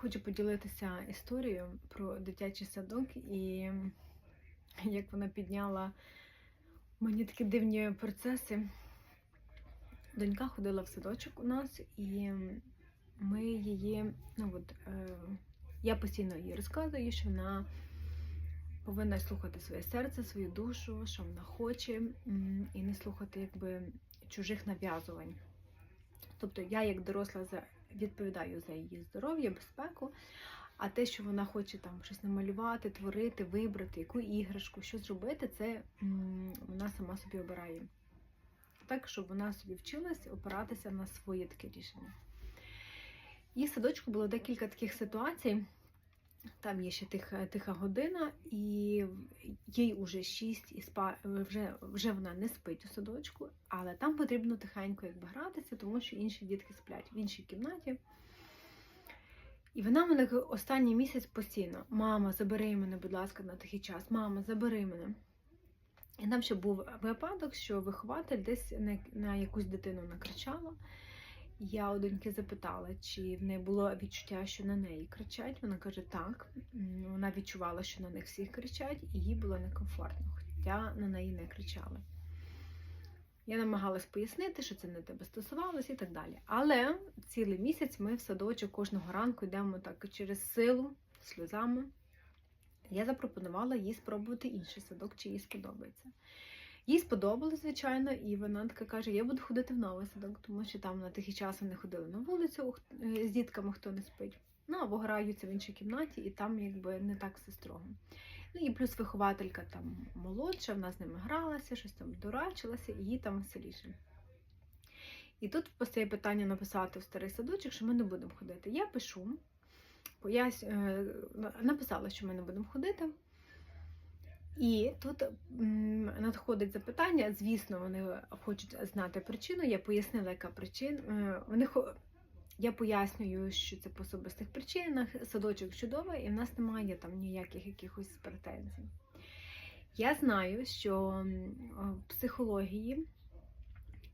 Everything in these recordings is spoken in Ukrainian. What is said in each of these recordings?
хочу поділитися історією про дитячий садок і як вона підняла мені такі дивні процеси. Донька ходила в садочок у нас, і ми її, ну от е, я постійно їй розказую, що вона повинна слухати своє серце, свою душу, що вона хоче, і не слухати якби чужих нав'язувань. Тобто я, як доросла, відповідаю за її здоров'я, безпеку. А те, що вона хоче там щось намалювати, творити, вибрати, яку іграшку, що зробити, це вона сама собі обирає. Так, щоб вона собі вчилась опиратися на своє таке рішення. І в садочку було декілька таких ситуацій. Там є ще тиха, тиха година, і їй уже 6, і спа, вже, вже вона не спить у садочку, але там потрібно тихенько якби гратися, тому що інші дітки сплять в іншій кімнаті. І вона мене останній місяць постійно: мама, забери мене, будь ласка, на такий час, мама, забери мене. І там ще був випадок, що вихователь десь на якусь дитину накричала. Я у доньки запитала, чи в неї було відчуття, що на неї кричать. Вона каже, так. Вона відчувала, що на них всіх кричать, і їй було некомфортно, хоча на неї не кричали. Я намагалась пояснити, що це не тебе стосувалося і так далі. Але цілий місяць ми в садочок кожного ранку йдемо так через силу, сльозами. Я запропонувала їй спробувати інший садок, чи їй сподобається. Їй сподобалось, звичайно, і вона така каже: я буду ходити в новий садок, тому що там на тихий час вони ходили на вулицю е, з дітками, хто не спить. Ну або граються в іншій кімнаті, і там якби не так все строго. Ну і плюс вихователька там молодша, вона з ними гралася, щось там дурачилася, і їй там веселіше. І тут постає питання написати в старий садочок, що ми не будемо ходити. Я пишу, пояс... е, написала, що ми не будемо ходити. І тут надходить запитання. Звісно, вони хочуть знати причину. Я пояснила, яка причина. Е, Вони я пояснюю, що це по особистих причинах. Садочок чудовий, і в нас немає там ніяких якихось претензій. Я знаю, що в психології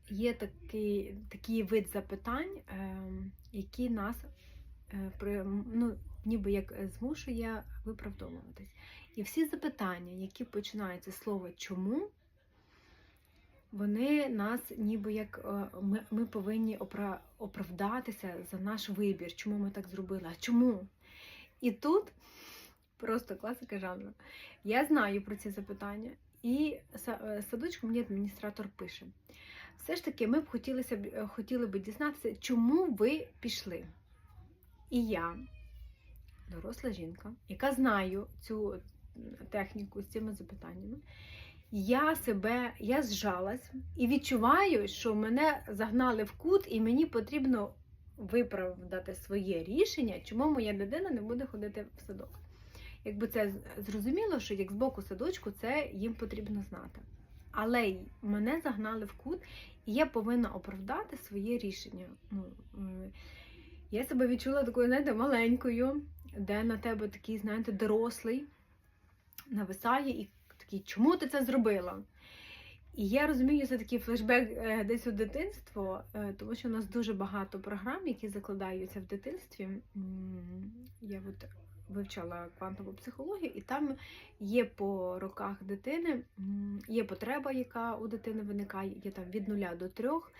є такий, такий вид запитань, е, які нас е, ну, ніби як змушує виправдовуватись. І всі запитання, які починаються з слова чому, вони нас ніби як е, ми, ми повинні опра- оправдатися за наш вибір, чому ми так зробили, а чому? І тут просто класика жанру. Я знаю про ці запитання, і е, садочку мені адміністратор пише. Все ж таки, ми б хотілося б е, хотіли б дізнатися, чому ви пішли. І я, доросла жінка, яка знаю цю техніку з цими запитаннями, я себе я зжалась і відчуваю, що мене загнали в кут, і мені потрібно виправдати своє рішення, чому моя дитина не буде ходити в садок. Якби це зрозуміло, що як з боку садочку це їм потрібно знати. Але мене загнали в кут, і я повинна оправдати своє рішення. Ну, е, я себе відчула такою, знаєте, маленькою, де на тебе такий, знаєте, дорослий нависає і такий, чому ти це зробила? І я розумію, це такий флешбек е, десь у дитинство, е, тому що у нас дуже багато програм, які закладаються в дитинстві. Я от вивчала квантову психологію, і там є по роках дитини, є потреба, яка у дитини виникає, є там від нуля до трьох.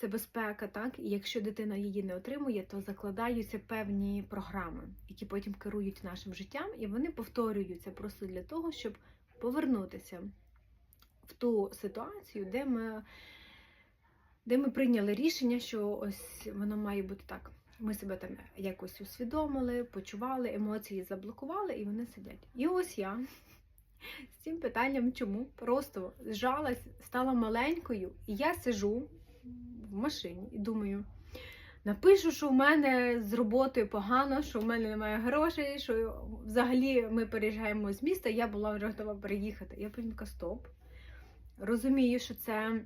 Це безпека, так? І якщо дитина її не отримує, то закладаються певні програми, які потім керують нашим життям, і вони повторюються просто для того, щоб повернутися в ту ситуацію, де ми, де ми прийняли рішення, що ось воно має бути так. Ми себе там якось усвідомили, почували, емоції заблокували, і вони сидять. І ось я з цим питанням, чому просто зжалась, стала маленькою, і я сижу в машині і думаю. Напишу, що в мене з роботою погано, що в мене немає грошей, що взагалі ми переїжджаємо з міста, я була вже готова переїхати. Я потім така, стоп. Розумію, що це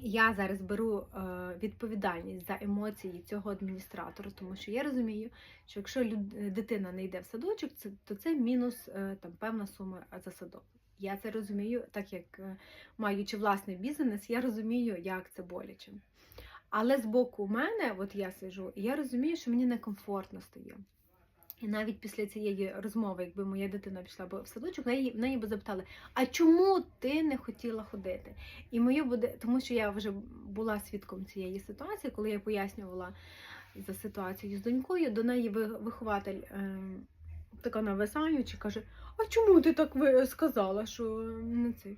я зараз беру е, відповідальність за емоції цього адміністратора, тому що я розумію, що якщо дитина не йде в садочок, то це мінус е, там певна сума за садок. Я це розумію, так як е, маючи власний бізнес, я розумію, як це боляче. Але з боку мене, от я сижу, і я розумію, що мені некомфортно стає. І навіть після цієї розмови, якби моя дитина пішла б в садочок, в неї, в неї б запитали, а чому ти не хотіла ходити? І моє буде, тому що я вже була свідком цієї ситуації, коли я пояснювала за ситуацією з донькою, до неї вихователь е, така нависаючи, каже: А чому ти так сказала, що не це?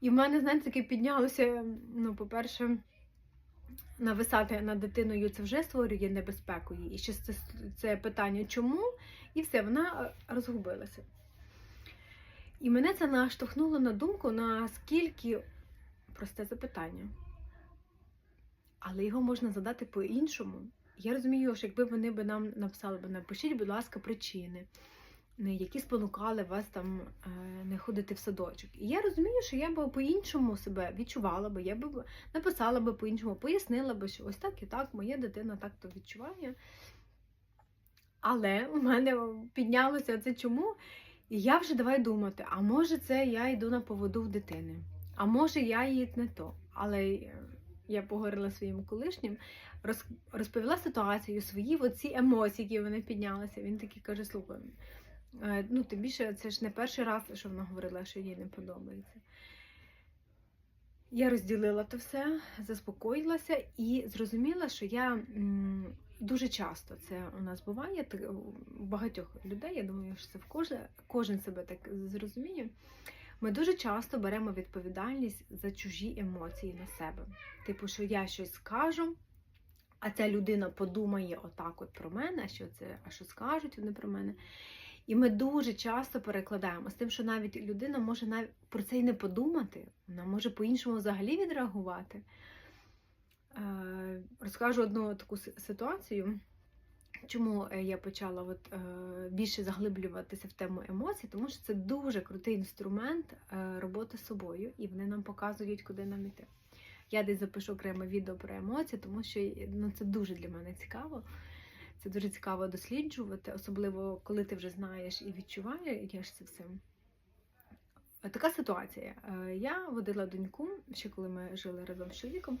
І в мене, знаєте, таке піднялося, ну, по-перше, нависати над дитиною це вже створює небезпеку. І ще це, це питання чому, і все, вона е, розгубилася. І мене це наштовхнуло на думку, наскільки просте запитання. Але його можна задати по-іншому. Я розумію, що якби вони б нам написали б, напишіть, будь ласка, причини, які спонукали вас там е, не ходити в садочок. І я розумію, що я б по-іншому себе відчувала би, я б написала би по-іншому, пояснила би, що ось так і так, моя дитина так то відчуває. Але у мене піднялося це чому? І я вже давай думати, а може це я йду на поводу в дитини, а може я її не то. Але е, я поговорила своїм колишнім, роз- розповіла ситуацію, свої оці емоції, які вони піднялися. Він такий каже: слухай, е, ну тим більше це ж не перший раз, що вона говорила, що їй не подобається. Я розділила то все, заспокоїлася і зрозуміла, що я дуже часто це у нас буває так, у багатьох людей. Я думаю, що це в кожен, кожен себе так зрозуміє. Ми дуже часто беремо відповідальність за чужі емоції на себе. Типу, що я щось скажу, а ця людина подумає отак от про мене, що це, а що скажуть вони про мене. І ми дуже часто перекладаємо з тим, що навіть людина може навіть про це й не подумати, вона може по-іншому взагалі відреагувати. Е, Розкажу одну таку ситуацію, чому е, я почала от, е, більше заглиблюватися в тему емоцій, тому що це дуже крутий інструмент е, роботи з собою, і вони нам показують, куди нам іти. Я десь запишу окреме відео про емоції, тому що ну, це дуже для мене цікаво. Це дуже цікаво досліджувати, особливо коли ти вже знаєш і відчуваєш це все. Така ситуація. Я водила доньку, ще коли ми жили разом з чоловіком,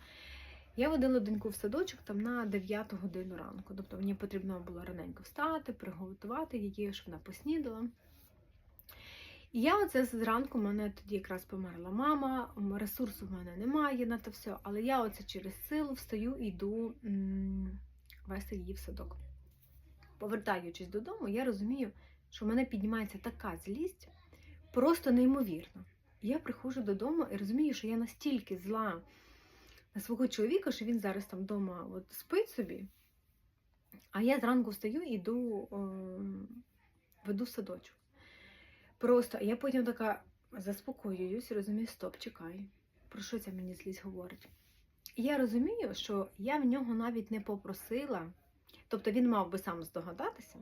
я водила доньку в садочок там на 9 годину ранку. Тобто мені потрібно було раненько встати, приготувати її, щоб вона поснідала. І я оце зранку, мене тоді якраз померла мама, ресурсу в мене немає на те все, але я оце через силу встаю і йду вести її в садок. Повертаючись додому, я розумію, що в мене піднімається така злість, просто неймовірно. Я приходжу додому і розумію, що я настільки зла на свого чоловіка, що він зараз там вдома от спить собі, а я зранку встаю і йду, ем, веду садочок. Просто я потім така заспокоююсь, розумію, стоп, чекай. Про що ця мені злість говорить? І я розумію, що я в нього навіть не попросила, тобто він мав би сам здогадатися,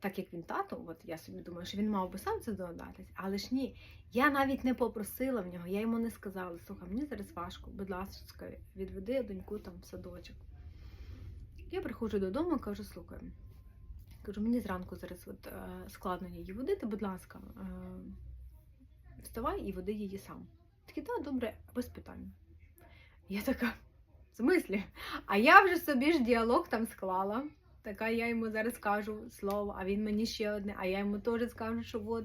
так як він тато, от я собі думаю, що він мав би сам це здогадатись, але ж ні, я навіть не попросила в нього, я йому не сказала, слухай, мені зараз важко, будь ласка, відведи доньку там в садочок. Я приходжу додому і кажу, слухай, кажу, мені зранку зараз от, е, складно її водити, будь ласка, е, вставай і води її сам. Такий, так, добре, без питань. Я така, в смислі? А я вже собі ж діалог там склала. Така я йому зараз кажу слово, а він мені ще одне, а я йому теж скажу, що от.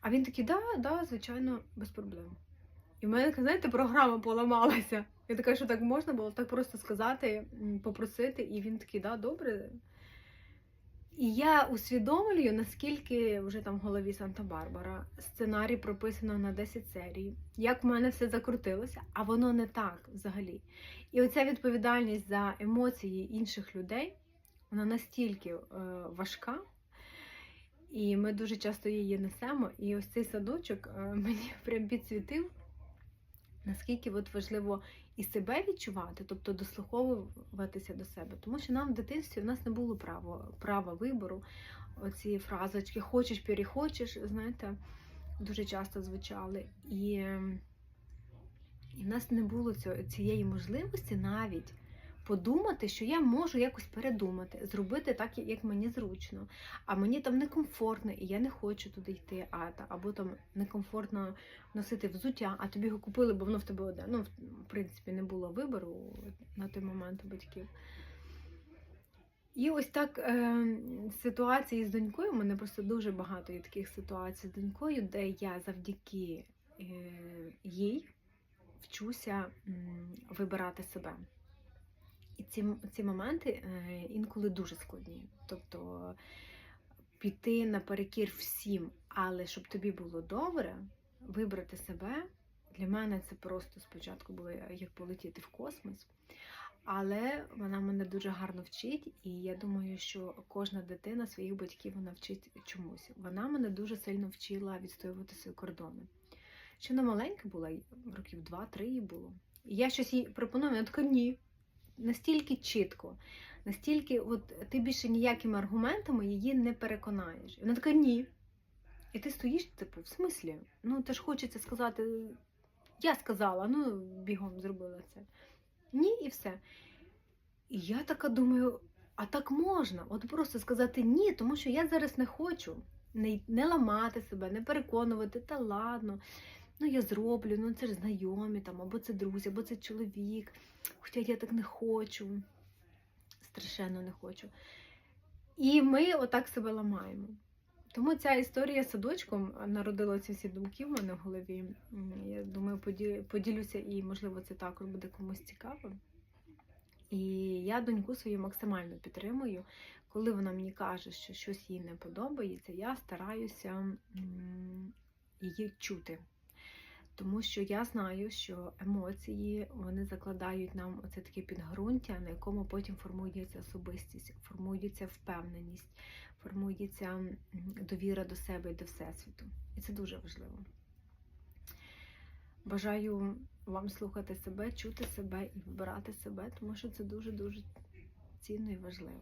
А він такий, да, да, звичайно, без проблем. І в мене, знаєте, програма поламалася. Я така, що так можна було так просто сказати, попросити, і він такий, да, добре. І я усвідомлюю, наскільки вже там в голові Санта-Барбара сценарій прописано на 10 серій, як в мене все закрутилося, а воно не так взагалі. І оця відповідальність за емоції інших людей, вона настільки е, важка, і ми дуже часто її несемо. І ось цей садочок е, мені прям підсвітив, наскільки от важливо і себе відчувати, тобто дослуховуватися до себе. Тому що нам в дитинстві в нас не було права, права вибору. Оці фразочки хочеш, перехочеш, знаєте, дуже часто звучали. І, ем, і в нас не було цього, цієї можливості навіть подумати, що я можу якось передумати, зробити так, як мені зручно. А мені там некомфортно, і я не хочу туди йти, а, та- або там некомфортно носити взуття, а тобі його купили, бо воно в тебе одне. Ну, в- принципі, не було вибору на той момент у батьків. І ось так е, ситуації з донькою. У мене просто дуже багато є таких ситуацій з донькою, де я завдяки е, їй вчуся м, вибирати себе. І ці, ці моменти е, інколи дуже складні. Тобто піти наперекір всім, але щоб тобі було добре, вибрати себе. Для мене це просто спочатку було як полетіти в космос. Але вона мене дуже гарно вчить, і я думаю, що кожна дитина своїх батьків вона вчить чомусь. Вона мене дуже сильно вчила відстоювати свої кордони. Ще вона маленька була, років 2-3 їй було. І я щось їй пропоную, вона така ні. Настільки чітко, настільки, от ти більше ніякими аргументами її не переконаєш. І вона така ні. І ти стоїш, типу, в смислі? Ну, теж хочеться сказати, я сказала, ну бігом зробила це. Ні, і все. І я така думаю, а так можна? От просто сказати ні, тому що я зараз не хочу не, не ламати себе, не переконувати, та ладно, ну я зроблю, ну це ж знайомі там, або це друзі, або це чоловік. Хоча я так не хочу, страшенно не хочу. І ми отак себе ламаємо. Тому ця історія з садочком народила ці всі думки в мене в голові. Я думаю, поді- поділюся і, можливо, це також буде комусь цікаво. І я доньку свою максимально підтримую. Коли вона мені каже, що щось їй не подобається, я стараюся її чути. Тому що я знаю, що емоції вони закладають нам оце таке підґрунтя, на якому потім формується особистість, формується впевненість, формується довіра до себе і до Всесвіту. І це дуже важливо. Бажаю вам слухати себе, чути себе і вибирати себе, тому що це дуже-дуже цінно і важливо.